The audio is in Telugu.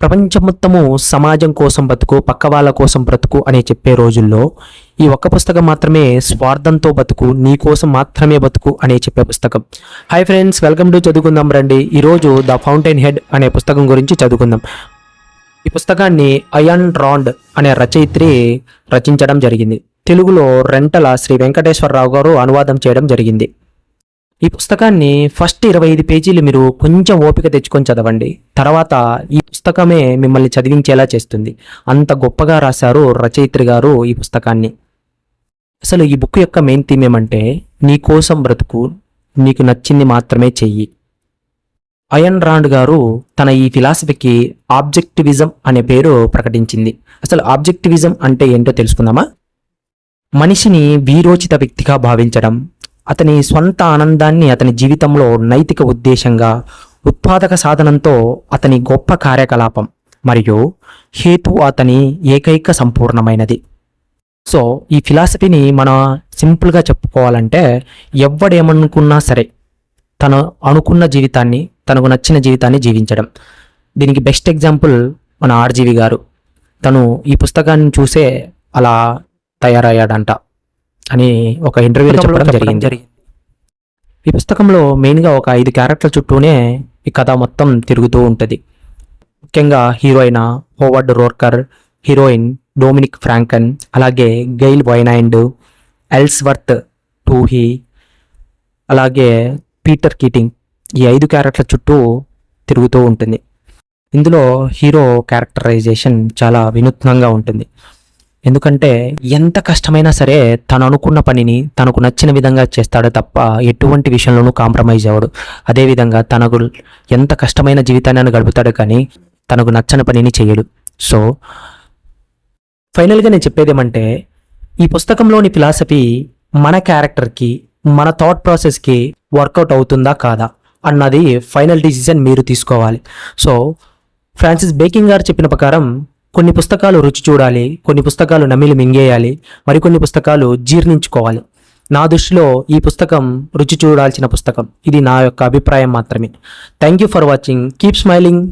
ప్రపంచం మొత్తము సమాజం కోసం బతుకు పక్క వాళ్ళ కోసం బ్రతుకు అని చెప్పే రోజుల్లో ఈ ఒక్క పుస్తకం మాత్రమే స్వార్థంతో బతుకు నీ కోసం మాత్రమే బతుకు అని చెప్పే పుస్తకం. హాయ్ ఫ్రెండ్స్ వెల్కమ్ టు చదువుకుందాం రండి. ఈరోజు ద ఫౌంటైన్ హెడ్ అనే పుస్తకం గురించి చదువుకుందాం. ఈ పుస్తకాన్ని అయాన్ రాండ్ అనే రచయిత్రి రచించడం జరిగింది. తెలుగులో రెంటల శ్రీ వెంకటేశ్వరరావు గారు అనువాదం చేయడం జరిగింది. ఈ పుస్తకాన్ని ఫస్ట్ ఇరవై ఐదు పేజీలు మీరు కొంచెం ఓపిక తెచ్చుకొని చదవండి. తర్వాత ఈ పుస్తకమే మిమ్మల్ని చదివించేలా చేస్తుంది. అంత గొప్పగా రాశారు రచయిత్రి గారు ఈ పుస్తకాన్ని. అసలు ఈ బుక్ యొక్క మెయిన్ థీమ్ ఏమంటే నీ కోసం బ్రతుకు నీకు నచ్చింది మాత్రమే చెయ్యి. అయన్ రాండ్ గారు తన ఈ ఫిలాసఫీకి ఆబ్జెక్టివిజం అనే పేరు ప్రకటించింది. అసలు ఆబ్జెక్టివిజం అంటే ఏంటో తెలుసుకుందామా? మనిషిని వీరోచిత వ్యక్తిగా భావించడం అతని స్వంత ఆనందాన్ని అతని జీవితంలో నైతిక ఉద్దేశంగా ఉత్పాదక సాధనంతో అతని గొప్ప కార్యకలాపం మరియు హేతు అతని ఏకైక సంపూర్ణమైనది. సో ఈ ఫిలాసఫీని మనం సింపుల్గా చెప్పుకోవాలంటే ఎవడేమనుకున్నా సరే తను అనుకున్న జీవితాన్ని తనకు నచ్చిన జీవితాన్ని జీవించడం. దీనికి బెస్ట్ ఎగ్జాంపుల్ మన ఆర్జీవి గారు. తను ఈ పుస్తకాన్ని చూసే అలా తయారయ్యాడంట అని ఒక ఇంటర్వ్యూలో చెప్పడం జరిగింది. ఈ పుస్తకంలో మెయిన్గా ఒక ఐదు క్యారెక్టర్ల చుట్టూనే ఈ కథ మొత్తం తిరుగుతూ ఉంటుంది. ముఖ్యంగా heroine Howard Roark heroine Dominique Francon అలాగే గెయిల్ వైనాండ్ ఎల్స్వర్త్ టూహీ అలాగే పీటర్ కీటింగ్ ఈ ఐదు క్యారెక్టర్ల చుట్టూ తిరుగుతూ ఉంటుంది. ఇందులో హీరో క్యారెక్టరైజేషన్ చాలా వినూత్నంగా ఉంటుంది. ఎందుకంటే ఎంత కష్టమైనా సరే తను అనుకున్న పనిని తనకు నచ్చిన విధంగా చేస్తాడు తప్ప ఎటువంటి విషయంలోనూ కాంప్రమైజ్ అవ్వడు. అదేవిధంగా తనకు ఎంత కష్టమైన జీవితాన్ని గడుపుతాడు కానీ తనకు నచ్చని పనిని చేయడు. సో ఫైనల్గా నేను చెప్పేది ఏమంటే ఈ పుస్తకంలోని ఫిలాసఫీ మన క్యారెక్టర్కి మన థాట్ ప్రాసెస్కి వర్కౌట్ అవుతుందా కాదా అన్నది ఫైనల్ డిసిజన్ మీరు తీసుకోవాలి. సో ఫ్రాన్సిస్ బేకింగ్ గారు చెప్పిన ప్రకారం కొన్ని పుస్తకాలు రుచి చూడాలి కొన్ని పుస్తకాలు నమిలి మింగేయాలి మరికొన్ని పుస్తకాలు జీర్ణించుకోవాలి. నా దృష్టిలో ఈ పుస్తకం రుచి చూడాల్సిన పుస్తకం. ఇది నా యొక్క అభిప్రాయం మాత్రమే. Thank you for watching keep smiling